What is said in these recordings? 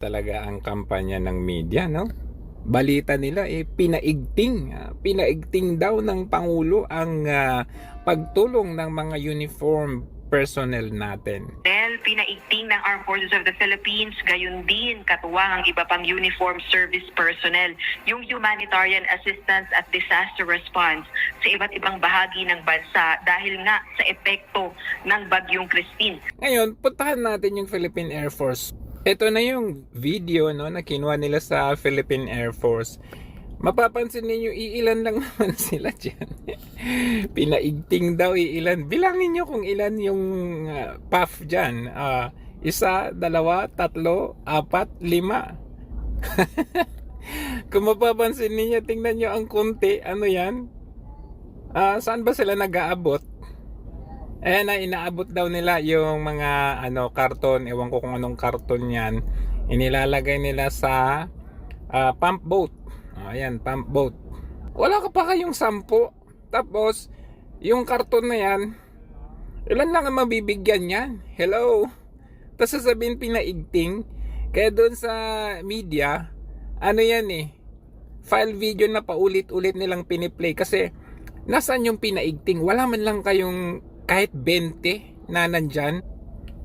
talaga ang kampanya ng media, no? Balita nila eh pinaigting, ah, pinaigting daw ng pangulo ang ah, pagtulong ng mga uniform personnel natin. Del, pinaigting ng Armed Forces of the Philippines, gayon din katuwang ang iba pang uniform service personnel, yung humanitarian assistance at disaster response sa iba't ibang bahagi ng bansa dahil nga sa epekto ng Bagyong Christine. Ngayon, puntahan natin yung Philippine Air Force. Ito na yung video no, na kinuha nila sa Philippine Air Force. Mapapansin ninyo, iilan lang naman sila dyan. Pinaigting daw iilan. Bilangin nyo kung ilan yung uh, puff dyan. Ah, isa, dalawa, tatlo, apat, lima. kung mapapansin ninyo, tingnan nyo ang konti. Ano yan? Ah, saan ba sila nag-aabot? Eh na inaabot daw nila yung mga ano karton, ewan ko kung anong karton 'yan. Inilalagay nila sa ah, pump boat. Oh, ayan, pump boat. Wala ka pa kayong sampo. Tapos yung karton na 'yan, ilan lang ang mabibigyan niyan? Hello. Tapos sasabihin pinaigting. Kaya doon sa media, ano yan eh, file video na paulit-ulit nilang piniplay kasi nasaan yung pinaigting? Wala man lang kayong kahit 20 na nandyan.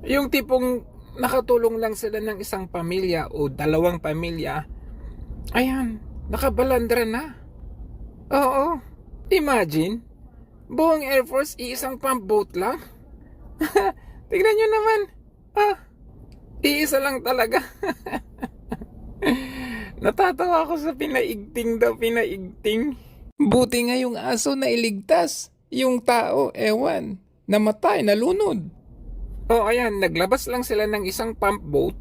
Yung tipong nakatulong lang sila ng isang pamilya o dalawang pamilya. Ayan, nakabalandra na. Oo, imagine, buong Air Force iisang pump boat lang. Tignan nyo naman. Ah, iisa lang talaga. Natatawa ako sa pinaigting daw, pinaigting. Buti nga yung aso na iligtas. Yung tao, ewan, namatay, nalunod. Oh, ayan, naglabas lang sila ng isang pump boat.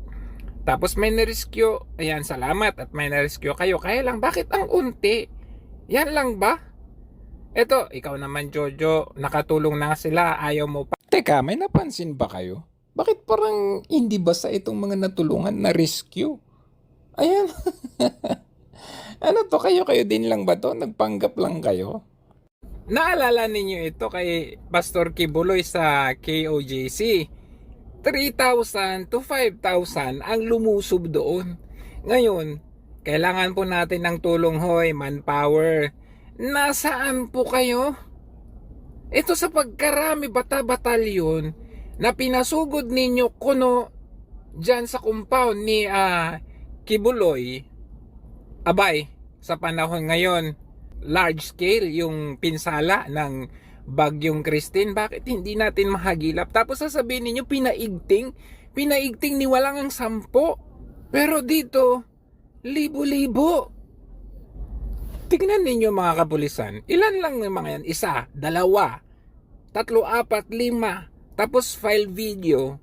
Tapos may na-rescue. Ayan, salamat at may na-rescue kayo. Kaya lang, bakit ang unti? Yan lang ba? Eto, ikaw naman Jojo, nakatulong na sila, ayaw mo pa. Teka, may napansin ba kayo? Bakit parang hindi basta itong mga natulungan na rescue? Ayan. ano to, kayo-kayo din lang ba to? Nagpanggap lang kayo? Naalala ninyo ito kay Pastor Kibuloy sa KOJC. 3,000 to 5,000 ang lumusob doon. Ngayon, kailangan po natin ng tulong hoy, manpower. Nasaan po kayo? Ito sa pagkarami bata-batalyon na pinasugod ninyo kuno dyan sa compound ni ah, Kibuloy. Abay, sa panahon ngayon, large scale yung pinsala ng bagyong Christine. Bakit hindi natin mahagilap? Tapos sasabihin ninyo, pinaigting. Pinaigting ni walang ang sampo. Pero dito, libo-libo. Tignan ninyo mga kapulisan. Ilan lang yung mga yan? Isa, dalawa, tatlo, apat, lima. Tapos file video.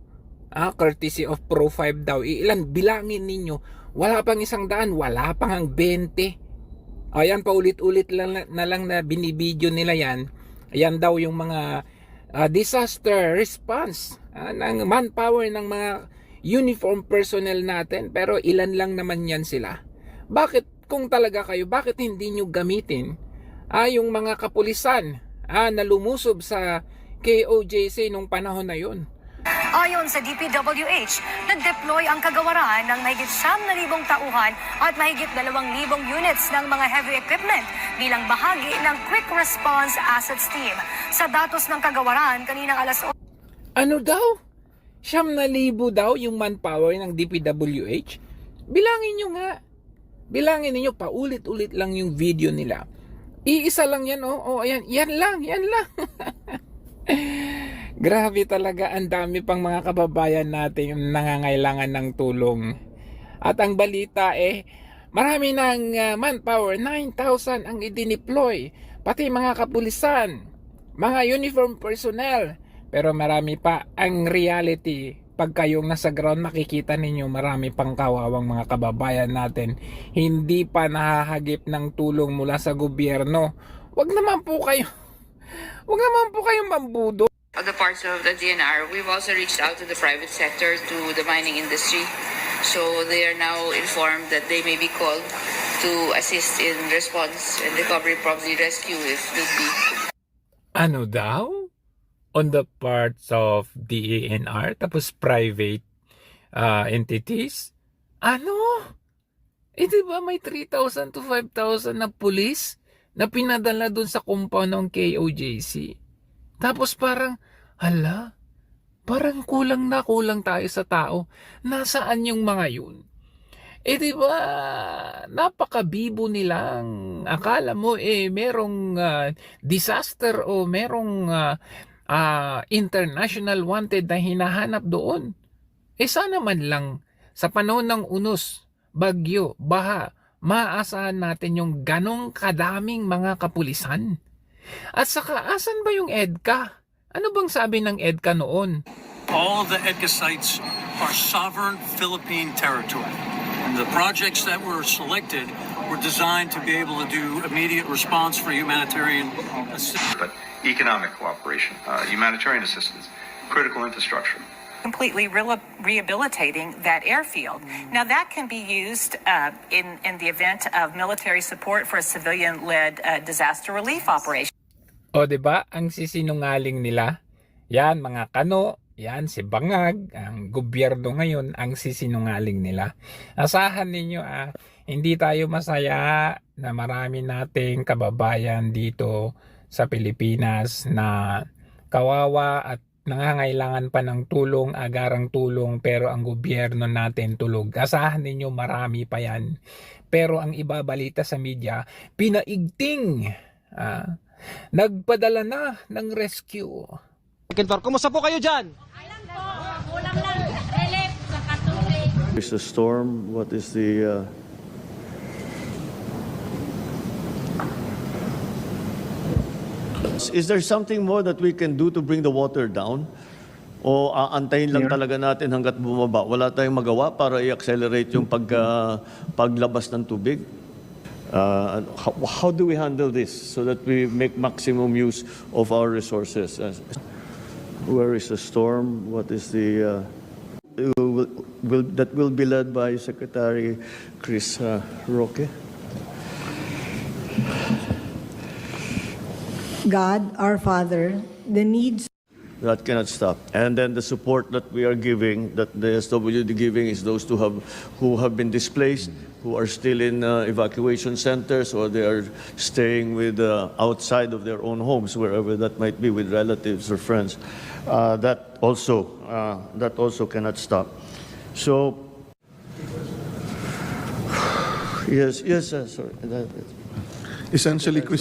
Ah, courtesy of Pro 5 daw. Ilan, bilangin ninyo. Wala pang isang daan, wala pang ang 20. Ayan, paulit-ulit lang na, lang na binibideo nila yan. Ayan daw yung mga ah, disaster response ah, ng manpower ng mga uniform personnel natin. Pero ilan lang naman yan sila. Bakit kung talaga kayo, bakit hindi nyo gamitin ah, yung mga kapulisan ah, na lumusob sa KOJC nung panahon na yun? Ayon sa DPWH, nag-deploy ang kagawaran ng mahigit 9,000 tauhan at mahigit 2,000 units ng mga heavy equipment bilang bahagi ng Quick Response Assets Team. Sa datos ng kagawaran, kaninang alas Ano daw? Siyam na libo daw yung manpower ng DPWH? Bilangin nyo nga. Bilangin ninyo, paulit-ulit lang yung video nila. Iisa lang yan, oh. oh ayan, yan lang, yan lang. Grabe talaga, ang dami pang mga kababayan natin nangangailangan ng tulong. At ang balita eh, marami ng uh, manpower, 9,000 ang idineploy. Pati mga kapulisan, mga uniform personnel. Pero marami pa ang reality. Pag kayong nasa ground, makikita ninyo marami pang kawawang mga kababayan natin. Hindi pa nahahagip ng tulong mula sa gobyerno. Wag naman po kayo. Wag naman po kayong mambudo. Other parts of the DNR, we've also reached out to the private sector, to the mining industry. So they are now informed that they may be called to assist in response and recovery, probably rescue if need be. ano daw? On the parts of DENR, tapos private uh, entities. Ano? Eh di ba may 3,000 to 5,000 na pulis na pinadala dun sa compound ng KOJC? Tapos parang, hala, parang kulang na kulang tayo sa tao. Nasaan yung mga yun? Eh di ba, napakabibo nilang akala mo eh merong ah, disaster o merong ah, ah, international wanted na hinahanap doon. Eh sana man lang sa panahon ng unos, bagyo, baha, maaasahan natin yung ganong kadaming mga kapulisan. At saka, asan ba yung EDCA? Ano bang sabi ng EDCA noon? All the EDCA sites are sovereign Philippine territory. And the projects that were selected were designed to be able to do immediate response for humanitarian assistance. but economic cooperation, uh, humanitarian assistance, critical infrastructure. completely re- rehabilitating that airfield. Now, that can be used uh, in, in the event of military support for a civilian led uh, disaster relief operation. O ba ang sisinungaling nila? Yan mga kano, yan si Bangag, ang gobyerno ngayon ang sisinungaling nila. Asahan ninyo ah, hindi tayo masaya na marami nating kababayan dito sa Pilipinas na kawawa at nangangailangan pa ng tulong, agarang tulong pero ang gobyerno natin tulog. Asahan ninyo marami pa yan. Pero ang ibabalita sa media, pinaigting. Ah, nagpadala na ng rescue. Floor. Kumusta po kayo dyan? Is the storm? What is the? Uh... Is there something more that we can do to bring the water down? O aantayin lang talaga natin hanggat bumaba? Wala tayong magawa para i-accelerate yung pag, uh, paglabas ng tubig? Uh, how, how do we handle this so that we make maximum use of our resources? Uh, where is the storm? What is the? Uh, will, will, that will be led by Secretary Chris uh, Roque. God, our Father, the needs That cannot stop. And then the support that we are giving, that the SWD giving, is those who have who have been displaced, who are still in uh, evacuation centers, or they are staying with uh, outside of their own homes, wherever that might be, with relatives or friends. Uh, that also uh, that also cannot stop. So. Yes, yes, sorry. Essentially, Chris,